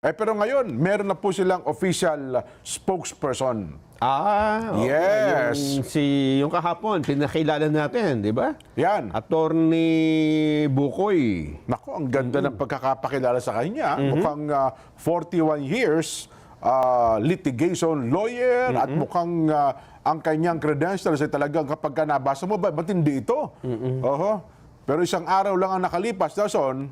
Eh, pero ngayon, meron na po silang official spokesperson. Ah, oo. Yes. Yung, si, yung kahapon, pinakilala natin, di ba? Yan. Attorney Bukoy. Nako, ang ganda ng pagkakapakilala sa kanya. Mm-hmm. Mukhang uh, 41 years uh, litigation lawyer at mukhang uh, ang kanyang credentials ay talagang kapag ka nabasa mo, ba, matindi ito. Oho. Pero isang araw lang ang nakalipas, Dawson,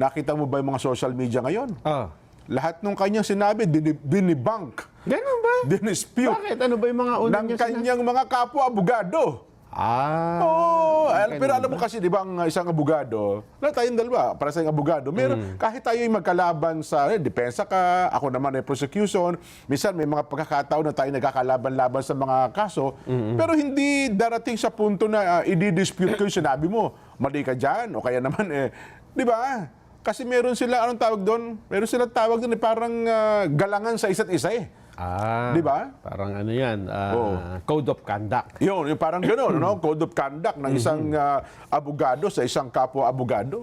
nakita mo ba yung mga social media ngayon? Ah. Lahat ng kanyang sinabi, dinibunk, Ganun ba? dinispute Bakit? Ano ba yung mga unang ng niya sinabi? kanyang mga kapwa-abogado. Ah. Oo, al- ganun pero alam mo kasi, di ba, ang isang abogado, na tayong dalawa, para sa abogado, meron, kahit tayo yung magkalaban sa, eh, depensa ka, ako naman ay prosecution, minsan may mga pagkakataon na tayo nagkakalaban-laban sa mga kaso, pero hindi darating sa punto na uh, i-dispute ko yung sinabi mo, mali ka dyan, o kaya naman, eh, di ba? Kasi meron sila, anong tawag doon? Meron sila tawag doon, eh, parang ah, galangan sa isa't isa eh. Ah. Di ba? Parang ano yan, ah, Oo. code of conduct. Yun, yung parang gano'n, no? Code of conduct ng isang ah, abogado sa isang kapwa-abogado.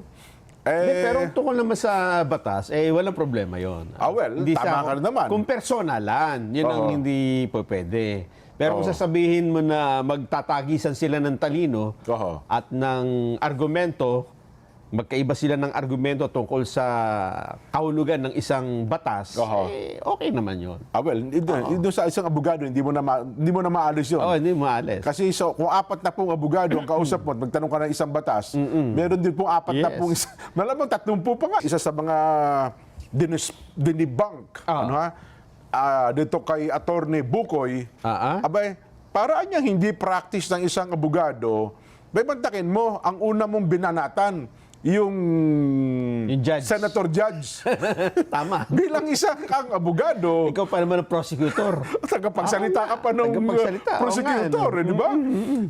Hindi, Eh, pero tungkol naman sa batas, eh walang problema yon. Ah, well, tama ka rin naman. Kung personalan, yun ang Oo. hindi po pwede. Pero kung Oo. sasabihin mo na magtatagisan sila ng talino Oo. at ng argumento, magkaiba sila ng argumento tungkol sa kahulugan ng isang batas, Oo. eh, okay naman yon. ah, well, doon doon sa isang abogado, hindi mo na, ma- hindi mo na maalis yun. Oh, hindi maalis. Kasi so, kung apat na pong abogado ang kausap mo at magtanong ka ng isang batas, meron din pong apat na Yes. pong isa, malamang tatlong po pa nga. Isa sa mga dinis, dinibunk, Ah. ano ha, Ah, dito kay Attorney Bukoy, Ah, ah. abay, paraan niyang hindi practice ng isang abogado, bantakin mo, ang una mong binanatan, yung, Yung judge. senator judge. Tama. Bilang isa kang abogado, Ikaw pa naman ang prosecutor. tagapagsalita ka pa oo prosecutor, eh, di ba?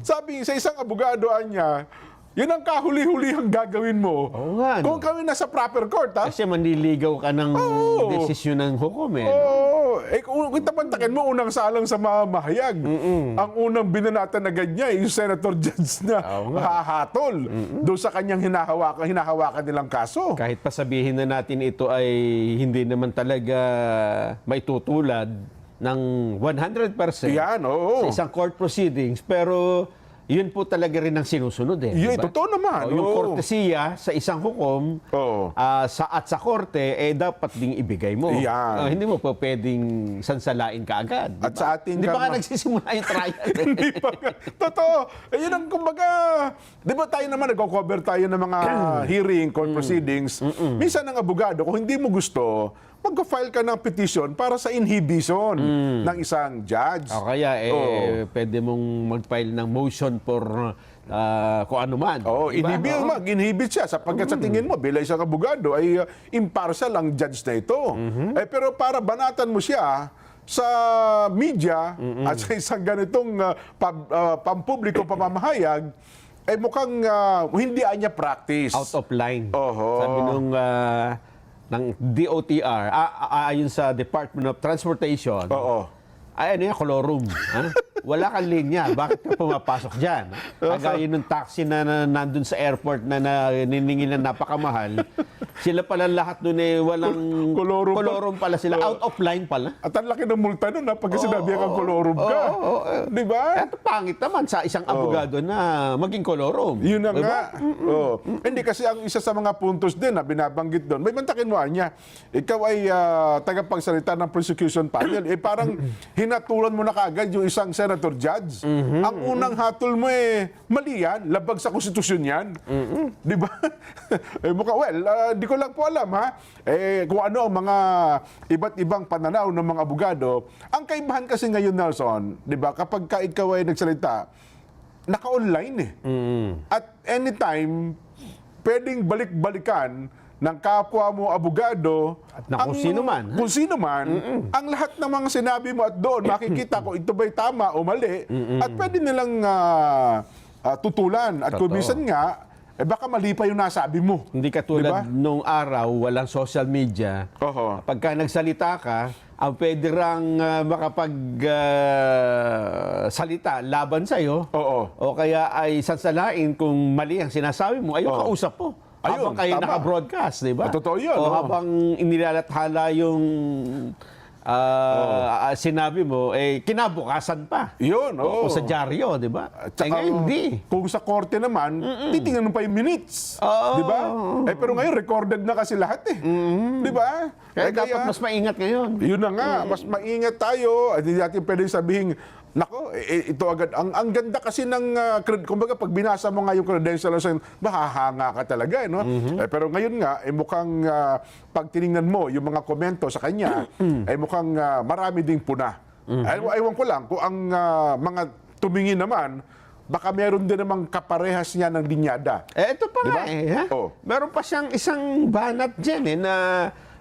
Sabi sa isang abogado niya, yun ang kahuli-hulihang gagawin mo. Oo nga, no? Kung kami nasa proper court, ha? Kasi manliligaw ka ng Oo. desisyon ng hukom eh. Oo. Eh, kung kung tapantakin mo, unang salang sa mamahayag. Ang unang binanatan na ganyan, yung Senator Judge na Oo nga. hahatol doon sa kanyang hinahawakan, hinahawakan nilang kaso. Kahit pa sabihin na natin ito ay hindi naman talaga may tutulad ng 100% Yan, oo. sa isang court proceedings, pero yun po talaga rin ang sinusunod eh. Yun, di ba? totoo naman, O, yung oo. kortesiya sa isang hukom Oo. ah, sa, at sa korte, eh dapat ding ibigay mo. Yan. Ah, hindi mo po pwedeng sansalain ka agad. di At ba? sa ating Hindi pa nga karma- nagsisimula yung trial. eh. Hindi pa nga. Totoo. Eh, yun ang kumbaga, di ba tayo naman nagko-cover tayo ng mga hearing, court proceedings. Minsan ng abogado, kung hindi mo gusto, magka-file ka ng petition para sa inhibition ng isang judge. O kaya eh, Oo. pwede mong mag-file ng motion for ah, kung ano man. Oo, Di ba? inhibit, Oo. mag, inhibit siya sapagkat sa tingin mo, bilang isang abogado, ay uh, impartial ang judge na ito. Eh, pero para banatan mo siya sa media at sa isang ganitong uh, pam- uh, pampubliko pamamahayag, eh mukhang uh, hindi niya practice. Out of line. Oho. Sabi nung ah, ng DOTR, ayon sa Department of Transportation, Oo. ay ano yan, colorum. ha? Wala kang linya. Bakit ka pumapasok dyan? Kagaya ng taxi na, na nandun sa airport na, na niningil na napakamahal, sila pala lahat doon eh walang Colorum pa- colorum pala sila. Out of line pala. At ang laki ng multa nun, ha, pag sinabi kang kolorum ka. Oo, oo, oo. Di ba? At pangit naman sa isang abogado na maging kolorum. Yun na Diba? nga. Oo. Hindi kasi ang isa sa mga puntos din na binabanggit doon, may bantakin mo niya, ikaw ay ah, tagapagsalita ng prosecution panel, eh parang hinatulan mo na kagad yung isang senator judge. Ang unang hatol mo eh, mali yan, labag sa konstitusyon yan. Di ba? eh, mukha, well, ah, di ko lang po alam ha, eh, kung ano ang mga iba't ibang pananaw ng mga abogado. Ang kaibahan kasi ngayon, Nelson, di ba, kapag ka ikaw ay nagsalita, naka-online eh. At anytime, pwedeng balik-balikan ng kapwa mo abogado At na kung sino man, ha? Kung sino man, ang lahat ng mga sinabi mo at doon, makikita ko ito ba'y tama o mali. At pwede nilang ah, ah, tutulan. At Totoo. minsan nga, eh baka mali pa yung nasabi mo. Hindi Di ba? katulad nung araw, walang social media. Oho. Pagka nagsalita ka, ang pwede rang uh, makapag ah, salita laban sa'yo. Oo. O kaya ay sansalain kung mali ang sinasabi mo, ayaw Oo. kausap mo. habang kayo naka-broadcast, di ba? Ah, totoo yun, O oo. habang inilalathala yung ah, sinabi mo, eh, kinabukasan pa. Yun, oo. o sa dyaryo, di ba? At Eh, saka, ngayon, hindi. Kung sa korte naman, titingnan mo pa yung minutes. Oo. Di ba? Eh, pero ngayon, recorded na kasi lahat eh. Di ba? Kaya Eh, dapat mas maingat ngayon. Yun na nga, mas maingat tayo. At hindi natin pwede sabihin, nako, eh, eh, ito agad. Ang, ang ganda kasi ng, uh, kumbaga, pag binasa mo nga yung credentials, mahahanga ka talaga, eh, no? Eh, pero ngayon nga, eh, mukhang ah, pag tiningnan mo yung mga komento sa kanya, ay mukhang ah, marami ding puna. Ay, ewan ko lang, kung ang ah, mga tumingin naman, baka meron din namang kaparehas niya ng linyada. Eh, ito pa Di nga eh. Ha? Oh. Meron pa siyang isang banat dyan eh, na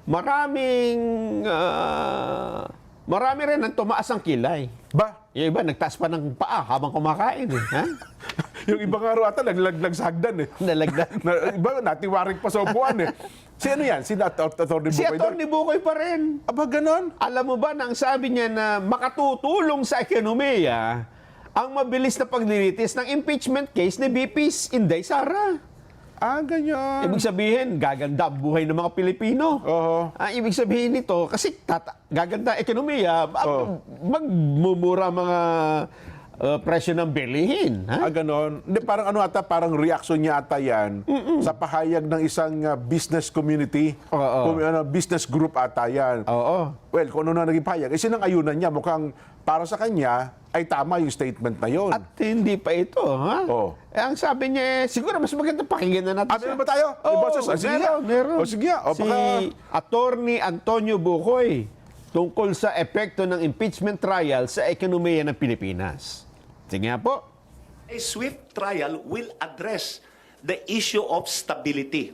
maraming, ah, marami rin ang tumaas ang kilay. Ba? Yung iba, nagtaas pa ng paa habang kumakain eh. Ha? yung ibang araw ata, naglaglag sa hagdan eh. Nalagdag. na, iba, natiwarik pa sa upuan eh. Si ano yan? Si At Atty. si Bukoy doon? Atty. Bukoy pa rin. Aba, ganon? Alam mo ba na ang sabi niya na makatutulong sa ekonomiya ang mabilis na paglilitis ng impeachment case ni VP Inday Sara. Ah, ganyan. Ibig sabihin, gaganda ang buhay ng mga Pilipino. Oo. Ah, ibig sabihin nito, kasi tata, gaganda ekonomiya, Oo. magmumura mga ah, presyo ng bilihin. Ha? Ah, ganon. Hindi, parang ano ata, parang reaction niya ata yan sa pahayag ng isang ah, business community. Oo. Kung, ano, business group ata yan. Oo. Well, kung ano na naging pahayag, eh, sinang-ayunan niya, mukhang para sa kanya, ay tama yung statement na yun. At hindi pa ito, ha? Oo. Eh, ang sabi niya, eh, siguro mas maganda pakinggan na natin Ah, meron ba tayo? May Oo, boses? Ah, sige meron, nga. meron. O, sige nga. O, si baka- Attorney Antonio Bukoy tungkol sa epekto ng impeachment trial sa ekonomiya ng Pilipinas. Sige po. A swift trial will address the issue of stability,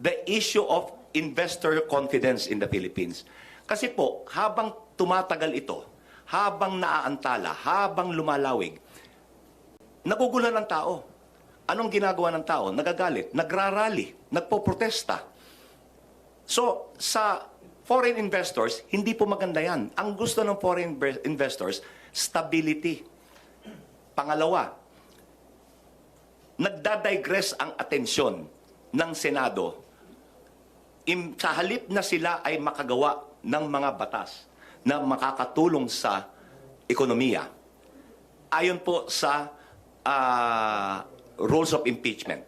the issue of investor confidence in the Philippines. Kasi po, habang tumatagal ito, habang naaantala, habang lumalawig, nagugulan ng tao. Anong ginagawa ng tao? Nagagalit, nagrarally, nagpo-protesta. So, sa foreign investors, hindi po maganda yan. Ang gusto ng foreign inve- investors, stability. Pangalawa, nagdadigress ang atensyon ng Senado im, sa halip na sila ay makagawa ng mga batas na makakatulong sa ekonomiya. Ayon po sa ah, rules of impeachment,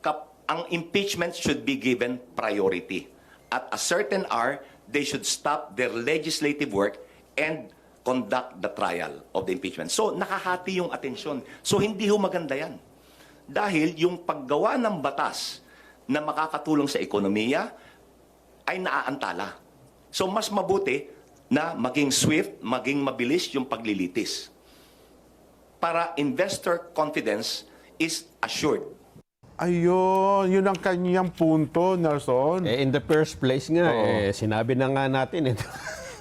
kap, ang impeachment should be given priority. At a certain hour, they should stop their legislative work and conduct the trial of the impeachment. So, nakahati yung atensyon. So, hindi ho maganda yan. Dahil yung paggawa ng batas na makakatulong sa ekonomiya ay naaantala. So, mas mabuti na maging swift, maging mabilis yung paglilitis. Para investor confidence is assured. Ayun, yun ang kanyang punto, Nelson. Eh, in the first place nga, Oo. eh, sinabi na nga natin ito.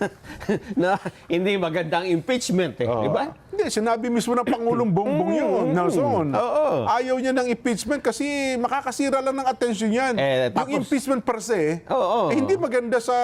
na hindi magandang impeachment eh, Oo. di ba? Hindi, sinabi mismo ng Pangulong Bongbong yun, Nelson. Oo. Ayaw niya ng impeachment kasi makakasira lang ng atensyon yan. Eh, yung tapos- impeachment per se, Oo. eh, hindi maganda sa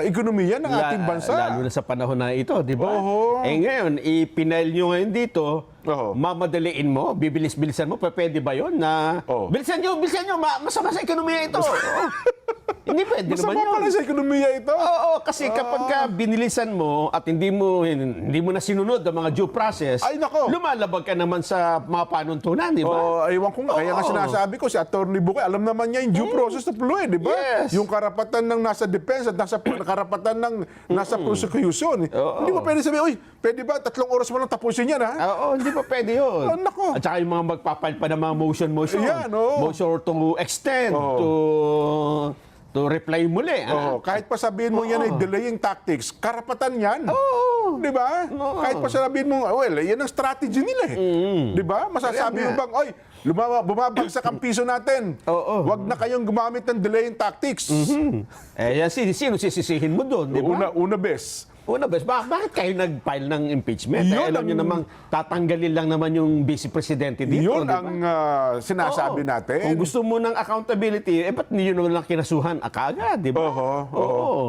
ekonomiya ng La- ating bansa. Lalo na sa panahon na ito, di ba? Oo. Eh ngayon, ipinail nyo ngayon dito, Oo. mamadaliin mo, bibilis-bilisan mo, pwede ba yun na, Oo. bilisan nyo, bilisan nyo, ma- masama sa ekonomiya ito. Oo. Hindi pwede Masama naman yun. pala sa ekonomiya ito. Oo, kasi kapag ka binilisan mo at hindi mo hindi mo na sinunod ang mga due process, Ay, nako. lumalabag ka naman sa mga panuntunan, di ba? Oh, aywan ko nga. Kaya nga Oo. sinasabi ko, si Atty. Bukoy, alam naman niya yung due process to flow, eh, di ba? Yes. Yung karapatan ng nasa defense at nasa karapatan ng nasa prosecution. eh. Oo. Hindi mo pwede sabihin, uy, pwede ba tatlong oras mo lang tapusin yan, ha? Oo, hindi pa pwede yun. Ah, nako. At saka yung mga magpapile pa ng mga motion, motion. Yan, oo. Motion to extend, Oo. to to reply muli. ah. Oo, kahit pa sabihin mo yan ay delaying tactics, karapatan yan. Oo. Di ba? Oo. Kahit pa sabihin mo, well, yan ang strategy nila eh. Di ba? Masasabi Kaya mo bang, oy, lumaba, bumabagsak ang piso natin. Oo. Huwag na kayong gumamit ng delaying tactics. Eh, yan, sino, sino sisisihin mo doon, di ba? Una, una bes. Una, bes, bak- bakit kayo nag-file ng impeachment? Yun eh, alam ang- nyo namang tatanggalin lang naman yung vice presidente dito, Yun di ba? ang ah, sinasabi Oo. natin. Kung gusto mo ng accountability, eh, ba't niyo naman lang kinasuhan? Ah, kaagad, di ba? Oho, Oo.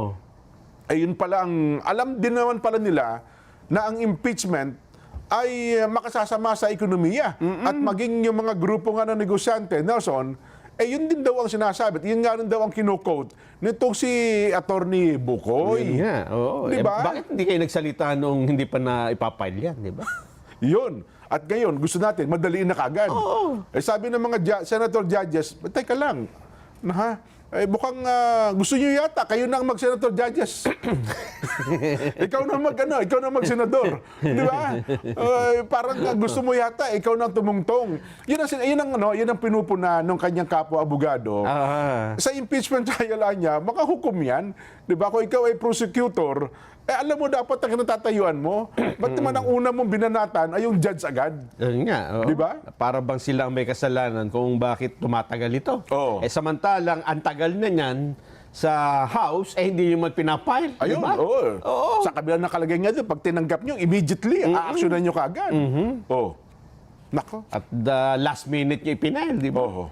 ayun pala ang alam din naman pala nila na ang impeachment ay uh, makasasama sa ekonomiya at maging yung mga grupo nga ng negosyante Nelson Eh, yun din daw ang sinasabi. Yun nga rin daw ang kino-quote nitong si Attorney Bukoy. Yun nga, oo. Di Eh, ba? bakit hindi kayo nagsalita nung hindi pa na ipapile yan, di ba? Yun. At ngayon, gusto natin, madaliin na kagad. Eh, sabi ng mga ju- senator judges, teka lang, na ha? Eh, mukhang ah, gusto nyo yata, kayo na ang mag-senator judges. ikaw na mag, ano, ikaw na mag-senador. Di ba? Eh, parang ah, gusto mo yata, ikaw na ang tumungtong. Yun ang, sin- yun ang, ano, yun ang pinupuna ng kanyang kapwa-abogado. Ah. Sa impeachment trial niya, makahukom yan. Di ba? Kung ikaw ay prosecutor, eh alam mo dapat ang natatayuan mo. Ba't naman ang una mong binanatan ay yung judge agad? Yun nga, oo. Di ba? Para bang sila ang may kasalanan kung bakit tumatagal ito. Oo. Eh samantalang, ang tagal na niyan sa House, eh hindi nyo man pinapile. Ayun, di ba? oo. Oo. Sa kabila nakalagay nga doon, pag tinanggap nyo, immediately, a-actionan nyo kaagad. Oh. Nako. At the last minute nyo ipinail, di ba? Oo.